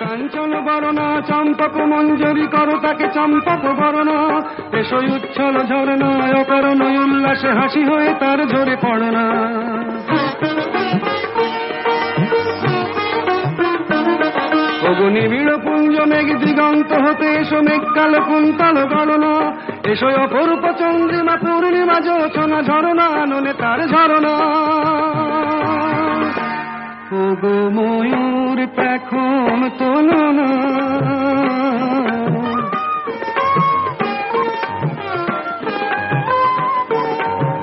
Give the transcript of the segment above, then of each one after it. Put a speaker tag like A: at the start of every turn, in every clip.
A: কাঞ্চন বরণা, চম্পক মঞ্জরি করো তাকে চম্পক বরণা। এসই উচ্ছল ঝরনা অকারণ উল্লাসে হাসি হয়ে তার ঝরে পড়না। ওগো নিবিড় পুঞ্জ, মেঘ দিগন্ত হতে এসো মেঘ কালো কুন্তল গণনা এসো অপরূপ চন্দ্রিমা, পূর্ণিমা যোচনা ঝরনা ননে তার ঝরনা। ওগো ময়ূর পেখন তোলনা।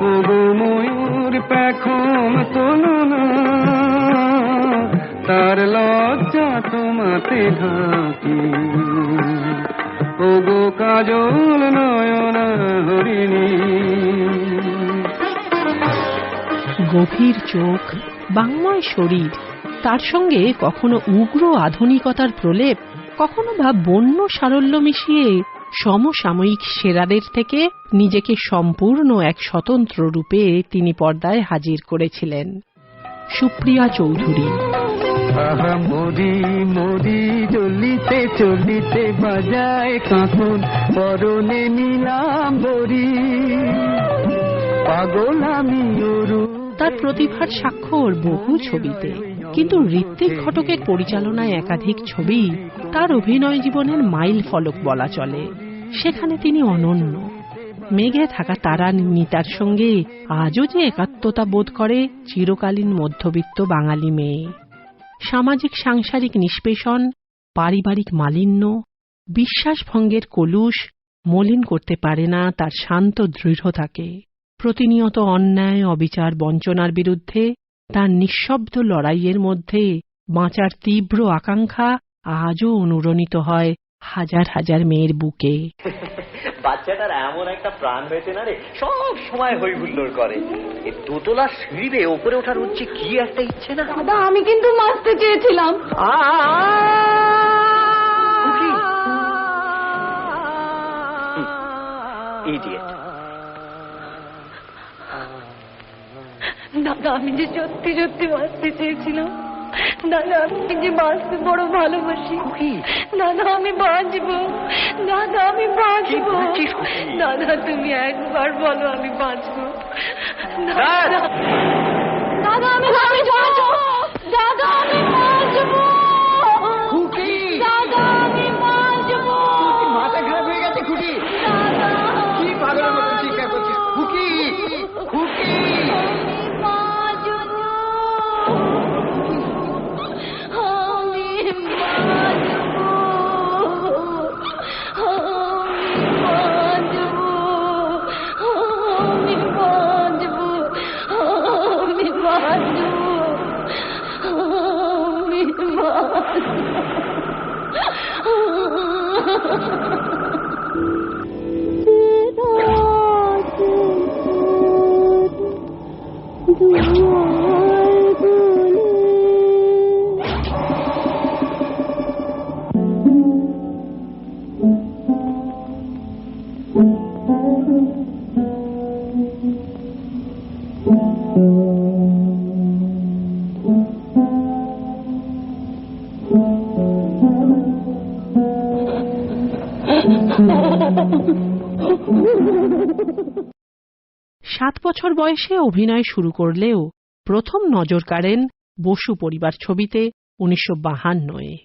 A: ওগো ময়ূর পেখন তোলনা। তার লজ্জা তোমাতে ঢাকি। ওগো কাজল নয়ন হরিণী।
B: গভীর চোখ বাংময় শরীর। তার সঙ্গে কখনো উগ্র আধুনিকতার প্রলেপ, কখনো বা বন্য সারল্য মিশিয়ে সমসাময়িক সেরাদের থেকে নিজেকে সম্পূর্ণ এক স্বতন্ত্র রূপে তিনি পর্দায় হাজির করেছিলেন। সুপ্রিয়া চৌধুরী।
A: আহা মরি মরি চলিতে চলিতে বাজায় কাঁখন পরনে নিলাম বরি পাগল আমি ওরু
B: তার প্রতিভার স্বাক্ষর বহু ছবিতে। কিন্তু ঋত্বিক ঘটকের পরিচালনায় একাধিক ছবি তার অভিনয় জীবনের মাইল ফলক বলা চলে। সেখানে তিনি অনন্য। মেঘে থাকা তারা নিতার সঙ্গে আজও যে একাত্মতা বোধ করে চিরকালীন মধ্যবিত্ত বাঙালি মেয়ে। সামাজিক সাংসারিক নিষ্পেষণ, পারিবারিক মালিন্য, বিশ্বাসভঙ্গের কলুষ মলিন করতে পারে না তার শান্ত দৃঢ়তাকে। প্রতিনিয়ত অন্যায় অবিচার বঞ্চনার বিরুদ্ধে তার নিঃশব্দ লড়াইয়ের মধ্যে বাঁচার তীব্র আকাঙ্ক্ষা আজও অনুরণিত হয় হাজার হাজার মেয়ের বুকে
C: বাচ্চাটার এমন একটা প্রাণ হয়েছে না রে সব সময় হই হুল্লোড় করে এ দোতলা সিঁড়িতে ওপরে ওঠার হচ্ছে কি একটা ইচ্ছে না
D: দাদা আমি কিন্তু নাচতে চেয়েছিলাম
C: ইডিয়েট
D: দাদা আমি যে সত্যি সত্যি বাঁচতে চেয়েছিলাম। দাদা আমি যে বাঁচতে বড় ভালোবাসি। দাদা আমি বাঁচব। দাদা আমি বাঁচব। দাদা তুমি একবার বলো আমি বাঁচব।
C: দাদা!
D: দাদা আমি
A: 是
D: 他，
A: 是他，的独爱不离。
B: সাত বছর বয়সে অভিনয় শুরু করলেও প্রথম নজর কাড়েন বসু পরিবার ছবিতে উনিশশো বাহান্নয়।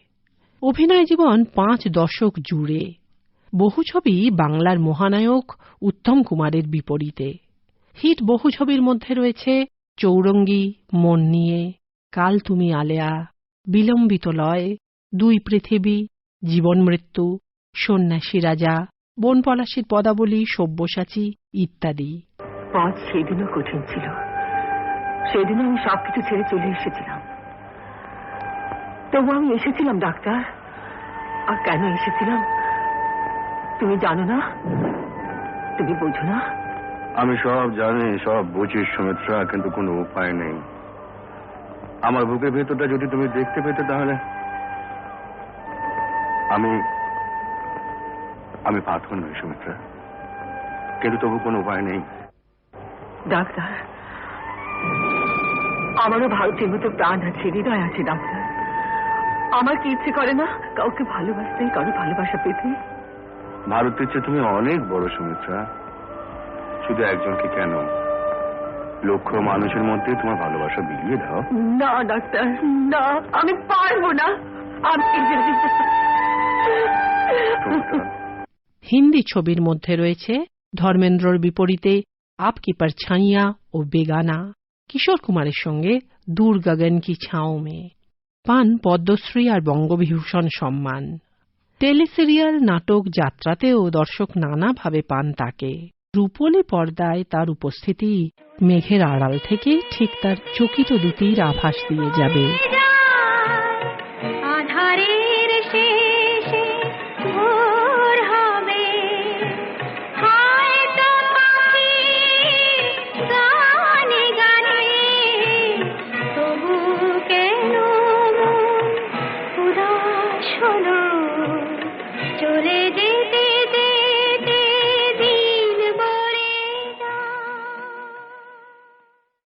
B: অভিনয় জীবন পাঁচ দশক জুড়ে। বহু ছবি বাংলার মহানায়ক উত্তম কুমারের বিপরীতে। হিট বহু ছবির মধ্যে রয়েছে চৌরঙ্গী, মন নিয়ে, কাল তুমি আলেয়া, বিলম্বিত লয়, দুই পৃথিবী, জীবন মৃত্যু, সন্ন্যাসী রাজা বনপলাশির পদাবলী সব্যসাচী ইত্যাদি।
E: পথ সেদিনও কঠিন ছিল। সেদিনও আমি সবকিছু ছেড়ে চলে এসেছিলাম। তবু আমি এসেছিলাম ডাক্তার। আর কেন এসেছিলাম? তুমি জানো না? তুমি বোঝো না?
F: আমি সব জানি সব বুঝি সুমিত্রা কিন্তু কোনো উপায় নেই। আমার বুকের ভেতরটা যদি তুমি দেখতে পেতে তাহলে আমি আমি পাথর নই সুমিত্রা। কিন্তু তবু কোনো উপায় নেই।
E: ডাক্তার আমারও ভারতের মতো প্রাণ আছে হৃদয় আছে ডাক্তার। আমার কি ইচ্ছে করে না কাউকে ভালোবাসতে কারও ভালোবাসা পেতে?
F: ভারতের চেয়ে তুমি অনেক বড় সুমিত্রা। শুধু একজনকে কেন? লক্ষ মানুষের মধ্যে তোমার ভালোবাসা বিলিয়ে দাও।
E: না ডাক্তার না আমি পারব না। আমি
B: হিন্দি ছবির মধ্যে রয়েছে ধর্মেন্দ্রর বিপরীতে আপ কি পারছাইয়া ও বেগানা। কিশোর কুমারের সঙ্গে দূর গগন কি ছাও মে। পান পদ্মশ্রী আর বঙ্গবিভূষণ সম্মান। টেলিসিরিয়াল নাটক যাত্রাতেও দর্শক নানাভাবে পান তাকে। রূপলি পর্দায় তার উপস্থিতি মেঘের আড়াল থেকে ঠিক তার চকিত দুটির আভাস দিয়ে যাবে।